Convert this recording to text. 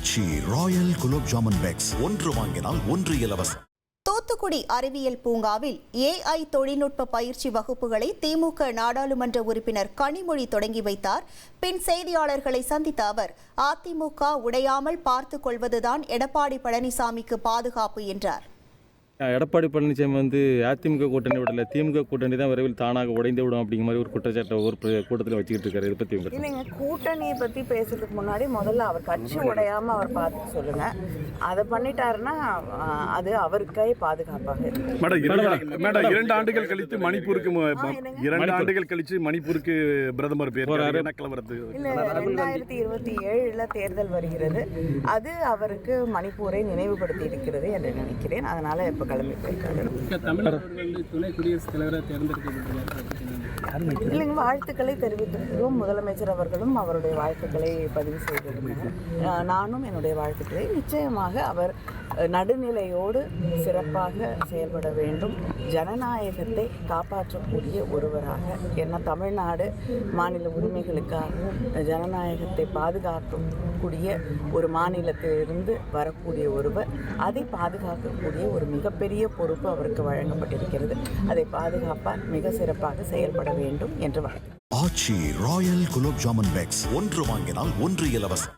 ஆச்சி Royal gulab jamun packs ஒன்று வாங்கினால் ஒன்று இலவசம். தூத்துக்குடி அறிவியல் பூங்காவில் ஏஐ தொழில்நுட்ப பயிற்சி வகுப்புகளை திமுக நாடாளுமன்ற உறுப்பினர் கனிமொழி தொடங்கி வைத்தார். பின் செய்தியாளர்களை சந்தித்த அவர் அதிமுக உடையாமல் பார்த்துக் கொள்வதுதான் எடப்பாடி பழனிசாமிக்கு பாதுகாப்பு என்றார். எடப்பாடி பழனிசாமி வந்து அதிமுக கூட்டணி விடல திமுக கூட்டணி தான் விரைவில் தானாக உடைந்து விடும் அப்படிங்கிற மாதிரி ஒரு குற்றச்சாட்டை ஒரு கூட்டத்தில் வச்சுக்கிட்டு இருக்காரு இதை பற்றி இல்லைங்க கூட்டணியை பற்றி பேசுறதுக்கு முன்னாடி முதல்ல அவர் கட்சி உடையாம அவர் பார்த்து சொல்லுங்க. அதை பண்ணிட்டாருன்னா அது அவருக்கே பாதுகாப்பாக இருக்கும். மேடம் இரண்டு மேடம் இரண்டு ஆண்டுகள் கழித்து மணிப்பூருக்கு? இரண்டு ஆண்டுகள் கழித்து மணிப்பூருக்கு பிரதமர் பேர் கலவரத்து இல்லை ரெண்டாயிரத்தி இருபத்தி ஏழில் தேர்தல் வருகிறது. அது அவருக்கு மணிப்பூரை நினைவுபடுத்தி இருக்கிறது என்று நினைக்கிறேன். அதனால இப்போ கிளம்பி இல்லைங்க வாழ்த்துக்களை தெரிவித்திருக்கிறோம் முதலமைச்சர் அவர்களும் அவருடைய வாழ்த்துக்களை பதிவு செய்திருக்கிறார். நானும் என்னுடைய வாழ்த்துக்களை நிச்சயமாக அவர் நடுநிலையோடு சிறப்பாக செயல்பட வேண்டும். ஜனநாயகத்தை காப்பாற்றக்கூடிய ஒருவராக என்ன தமிழ்நாடு மாநில உரிமைகளுக்காகவும் ஜனநாயகத்தை பாதுகாக்கக்கூடிய ஒரு மாநிலத்திலிருந்து வரக்கூடிய ஒருவர் அதை பாதுகாக்கக்கூடிய ஒரு மிகப்பெரிய பொறுப்பு அவருக்கு வழங்கப்பட்டிருக்கிறது. அதை பாதுகாப்பால் மிக சிறப்பாக செயல்பட வேண்டும் என்று வாழ்த்து ஆச்சி ராயல் குலோப் ஜாமுன் பேக்ஸ் ஒன்று வாங்கினால் ஒன்று இலவசம்.